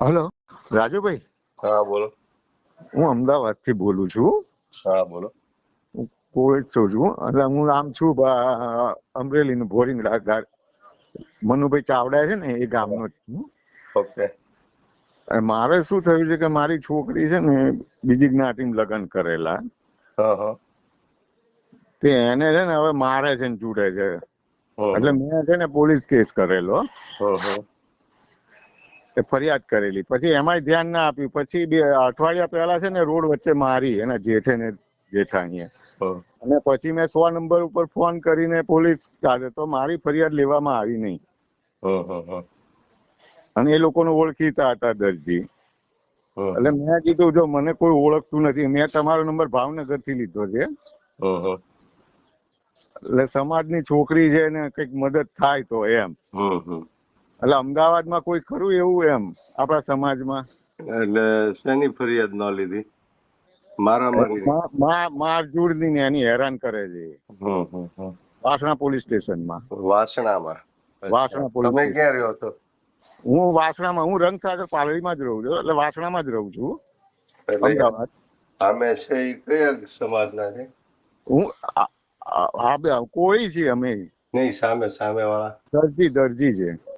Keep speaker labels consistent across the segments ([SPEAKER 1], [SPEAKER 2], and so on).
[SPEAKER 1] Hello. Rajubhai?
[SPEAKER 2] હા બોલો.
[SPEAKER 1] હું અમદાવાદથી બોલું છું.
[SPEAKER 2] હા બોલો.
[SPEAKER 1] હું પોળેજ છું છું. એટલે હું આમ છું અમરેલી અમરેલીનું ભોરિંગડા ગાર મનુભાઈ ચાવડા છે ને એ ગામનો જ છું.
[SPEAKER 2] ઓકે.
[SPEAKER 1] મારે શું થયું છે કે મારી છોકરી છે ને બીજી જ્ઞાતિમાં લગ્ન કરેલા. તે એને છે ને હવે મારે છે ને ચૂડે છે. એટલે મેં છે ને પોલીસ કેસ કરેલો. એ ફરિયાદ કરેલી. પછી એમાંય ધ્યાન ના આપ્યું. પછી બે અઠવાડિયા પહેલા છે ને રોડ વચ્ચે મારી એના જેઠે ને જેઠાણીએ. અને પછી મેં સો નંબર ઉપર ફોન કરીને પોલીસ તો મારી ફરિયાદ લેવામાં આવી નહીં. અને એ લોકોને ઓળખીતા હતા દરજી. એટલે મેં કીધું જો મને કોઈ ઓળખતું નથી. મેં તમારો નંબર ભાવનગરથી લીધો છે. એટલે સમાજની છોકરી છે ને કંઈક મદદ થાય તો એમ. એટલે અમદાવાદમાં કોઈ ખરું એવું એમ આપણા સમાજમાં?
[SPEAKER 2] એટલે શેની ફરિયાદ ન લીધી? મારા મારી
[SPEAKER 1] મા- મા- મારઝૂડની ને એની હેરાન કરે છે. વાસણા પોલીસ સ્ટેશનમાં.
[SPEAKER 2] વાસણામાં?
[SPEAKER 1] વાસણા પોલીસ
[SPEAKER 2] તમે ક્યાં રહ્યો હતો
[SPEAKER 1] હું વાસણામાં હું રંગસાગર પાલડીમાં જ રહું છું એટલે વાસણામાં જ રહું છું. અમદાવાદ.
[SPEAKER 2] અમે છે એ કયા સમાજના છે?
[SPEAKER 1] હું આ કોઈ છીએ અમે.
[SPEAKER 2] નહીં સામે સામે વાળા.
[SPEAKER 1] દરજી દરજી છે.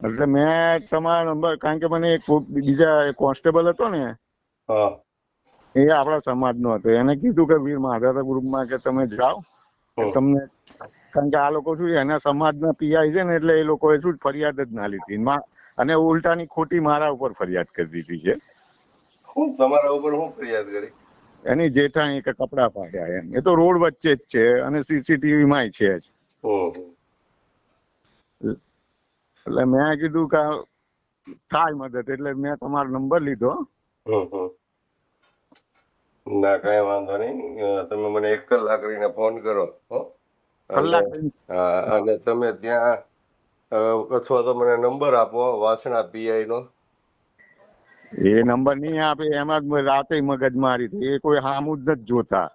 [SPEAKER 1] એટલે મેં તમારો નંબર કારણ કે મને એક બીજા કોન્સ્ટેબલ હતો ને એ આપણા સમાજનો હતો. એને કીધું કે વીર માધાતા ગ્રુપમાં કે તમે જાઓ તમને કારણ કે આ લોકો શું એના સમાજના પીઆઈ છે ને એટલે એ લોકોએ શું ફરિયાદ જ ના લીધી. અને ઉલટાની ખોટી મારા ઉપર ફરિયાદ કરી દીધી છે.
[SPEAKER 2] હું તમારા ઉપર હું ફરિયાદ કરી?
[SPEAKER 1] એની જેઠાણી કે કપડા પાડ્યા એમ. એ તો રોડ વચ્ચે જ છે અને સીસીટીવી માં છે જ. એટલે મેં કીધું કે થાય મદદ એટલે મેં તમારો નંબર લીધો.
[SPEAKER 2] ના કઈ વાંધો નહીં. તમે મને એક કલાક રહીને ફોન કરો
[SPEAKER 1] કલાક
[SPEAKER 2] અને- તમે ત્યાં અથવા તો મને નંબર આપો વાસણા પીઆઈ નો
[SPEAKER 1] એ નંબર નહીં આપે એમાં જ રાતે મગજ મારી હતી. એ કોઈ હામું જ નથી જોતા.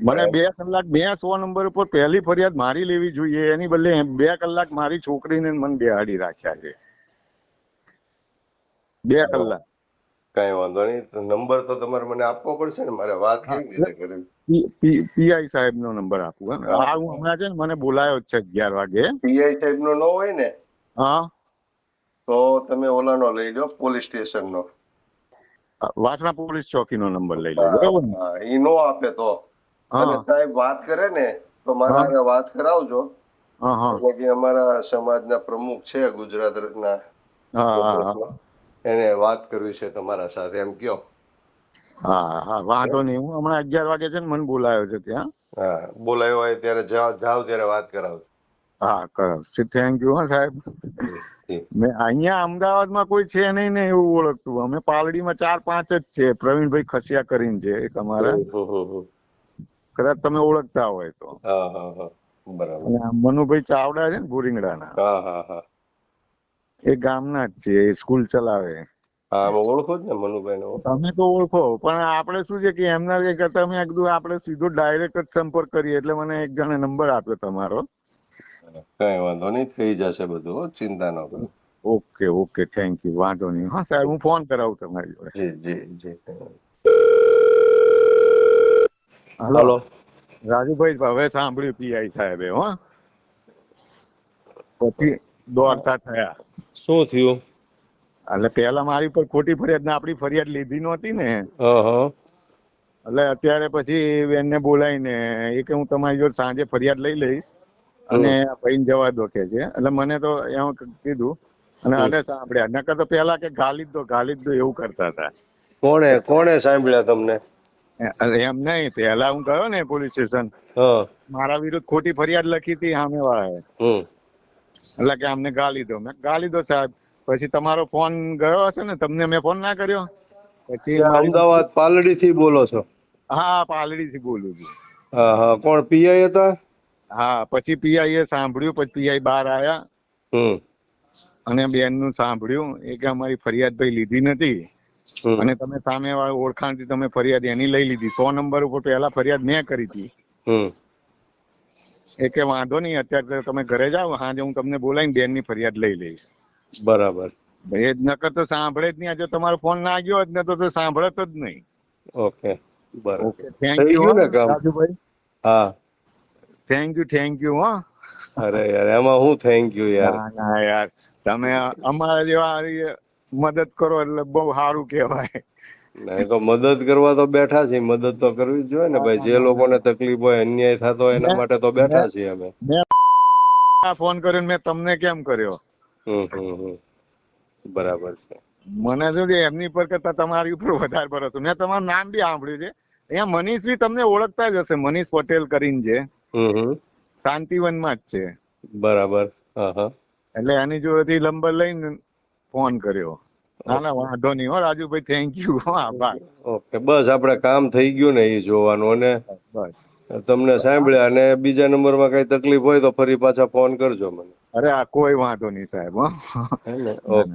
[SPEAKER 1] મને બે કલાક બે સો નંબર ઉપર પહેલી ફરિયાદ મારી લેવી જોઈએ. એની બદલે બે કલાક મારી છોકરીને ને મને બેહાડી રાખ્યા છે. બે કલાક.
[SPEAKER 2] કઈ વાંધો નહીં. નંબર તો તમારે મને આપવો પડશે ને? મારે વાત કેવી રીતે કરવી?
[SPEAKER 1] પીઆઈ સાહેબ નો નંબર આપું હા. હું. હમણાં છે ને મને બોલાયો છે અગિયાર વાગે.
[SPEAKER 2] પીઆઈ સાહેબ નો ન હોય ને?
[SPEAKER 1] હા.
[SPEAKER 2] તો તમે ઓલાનો લઈ લો પોલીસ સ્ટેશન નો
[SPEAKER 1] વાસણા પોલીસ ચોકી નો નંબર લઈ લો બરોબર ને?
[SPEAKER 2] ઈ નો આપે તો. અને સાહેબ વાત કરે ને તો મારા વાત કરાવજો. એટલે કે અમારા સમાજના પ્રમુખ છે ગુજરાતના એને વાત કરવી છે તમારા સાથે એમ કયો?
[SPEAKER 1] હા હા વાંધો નહીં. હું હમણાં અગિયાર વાગે છે ને મને બોલાયો છે ત્યાં.
[SPEAKER 2] હા બોલાયો હોય ત્યારે જાવ જાવ ત્યારે વાત કરાવજો.
[SPEAKER 1] હા કરો થેન્ક યુ હા સાહેબ. મેં અહીંયા અમદાવાદમાં કોઈ છે નહીં ને એવું ઓળખતું. અમે પાલડીમાં ચાર પાંચ જ છે. પ્રવીણભાઈ ખસિયા કરીને છે એક અમારા. કદાચ તમે ઓળખતા હોય તો.
[SPEAKER 2] બરાબર.
[SPEAKER 1] મનુભાઈ ચાવડા છે ને
[SPEAKER 2] હા
[SPEAKER 1] એ ગામના જ છે એ સ્કૂલ ચલાવે.
[SPEAKER 2] ઓળખો જ ને મનુભાઈ
[SPEAKER 1] તમે તો ઓળખો પણ આપણે શું છે કે એમના જે કરતા મેં કીધું આપણે સીધો ડાયરેક્ટ જ સંપર્ક કરીએ એટલે મને એક જણે નંબર આપ્યો તમારો.
[SPEAKER 2] કઈ વાંધો નહીં થઈ જશે બધું ચિંતા ન કરો.
[SPEAKER 1] ઓકે ઓકે થેન્ક યુ વાંધો નહીં. હા સાહેબ હું ફોન કરાવું તમારી જોડે.
[SPEAKER 2] જી જી જી.
[SPEAKER 1] હાલો. રાજુભાઈ હવે સાંભળ્યું પીઆઈ સાહેબે હો. પછી દોડતા થયા.
[SPEAKER 2] શું થયું?
[SPEAKER 1] એટલે પેલા મારી પર ખોટી ફરિયાદ ને આપણી ફરિયાદ લીધી નહોતી ને. એટલે અત્યારે પછી બેનને બોલાવીને એ કે હું તમારી જોડે સાંજે ફરિયાદ લઈ લઈશ અને ભાઈને જવા દો કે છે. એટલે મને તો એમ કીધું અને અને સાંભળ્યા. નકર તો પેલા કે ગાલી જ દો ગાલી જ દો એવું કરતા હતા.
[SPEAKER 2] કોણે કોણે સાંભળ્યા તમને?
[SPEAKER 1] એમ નહીં પેલા હું ગયો ને પોલીસ સ્ટેશન મારા વિરુદ્ધ ખોટી ફરિયાદ લખી હતી સામે વાળાએ એટલે કે અમને ગાલી દો. મેં ગાલી દો સાહેબ. પછી તમારો ફોન ગયો હશે ને તમને મેં ફોન ના કર્યો? પછી
[SPEAKER 2] અમદાવાદ પાલડી થી બોલો છો?
[SPEAKER 1] હા પાલડી થી બોલું છું.
[SPEAKER 2] હા હા. કોણ પીઆઈ હતા?
[SPEAKER 1] હા પછી પીઆઈ એ સાંભળ્યું પછી પીઆઈ બહાર આયા. અને બેનનું સાંભળ્યું. એ કે અમારી ફરિયાદ ભાઈ લીધી નથી. અને તમે સામે વાળા ઓળખાણથી તમે ફરિયાદ એની લઈ લીધી. સો નંબર ઉપર પહેલા ફરિયાદ મેં કરી હતી. એ કે વાંધો નહીં અત્યારે તમે ઘરે જાઓ સાંજે હું તમને બોલાવીને બેનની ફરિયાદ લઈ લઈશ.
[SPEAKER 2] બરાબર.
[SPEAKER 1] એ જ નકર તો સાંભળે જ નહીં આજે તમારો ફોન ના ગયો જ ને તો સાંભળત જ નહીં.
[SPEAKER 2] ઓકે બરાબર.
[SPEAKER 1] Thank you Rajubhai.
[SPEAKER 2] હા.
[SPEAKER 1] થેન્ક યુ થેન્ક યુ હો.
[SPEAKER 2] અરે યાર એમાં હું થેન્ક યુ યાર.
[SPEAKER 1] ના યાર. તમે અમારા જેવા મદદ કરો એટલે બહુ સારું કહેવાય.
[SPEAKER 2] નહીં તો મદદ કરવા તો બેઠા છીએ મદદ તો કરવી જ જોઈએ ને ભાઈ. જે લોકોને તકલીફ હોય અન્યાય થતો હોય એના માટે તો બેઠા છીએ અમે.
[SPEAKER 1] ફોન કર્યો મેં તમને કેમ કર્યો?
[SPEAKER 2] બરાબર છે.
[SPEAKER 1] મને શું છે એમની પર કરતા તમારી ઉપર વધારે ભરોસો. મેં તમારું નામ બી સાંભળ્યું છે. અહીંયા મનીષ બી તમને ઓળખતા જ હશે મનીષ પટેલ કરીને છે
[SPEAKER 2] શાંતિવનમાં
[SPEAKER 1] શાંતિવનમાં જ છે.
[SPEAKER 2] બરાબર
[SPEAKER 1] એટલે એની જોડેથી નંબર લઈને ફોન કર્યો. ના ના વાંધો નહીં હો રાજુભાઈ થેન્ક યુ આભાર
[SPEAKER 2] ઓકે બસ આપણે કામ થઈ ગયું ને એ જોવાનું અને
[SPEAKER 1] બસ.
[SPEAKER 2] તમને સાંભળ્યા અને બીજા નંબરમાં કઈ તકલીફ હોય તો ફરી પાછા ફોન કરજો મને.
[SPEAKER 1] અરે આ કોઈ વાંધો નહીં સાહેબ હો.
[SPEAKER 2] હે ને. ઓકે.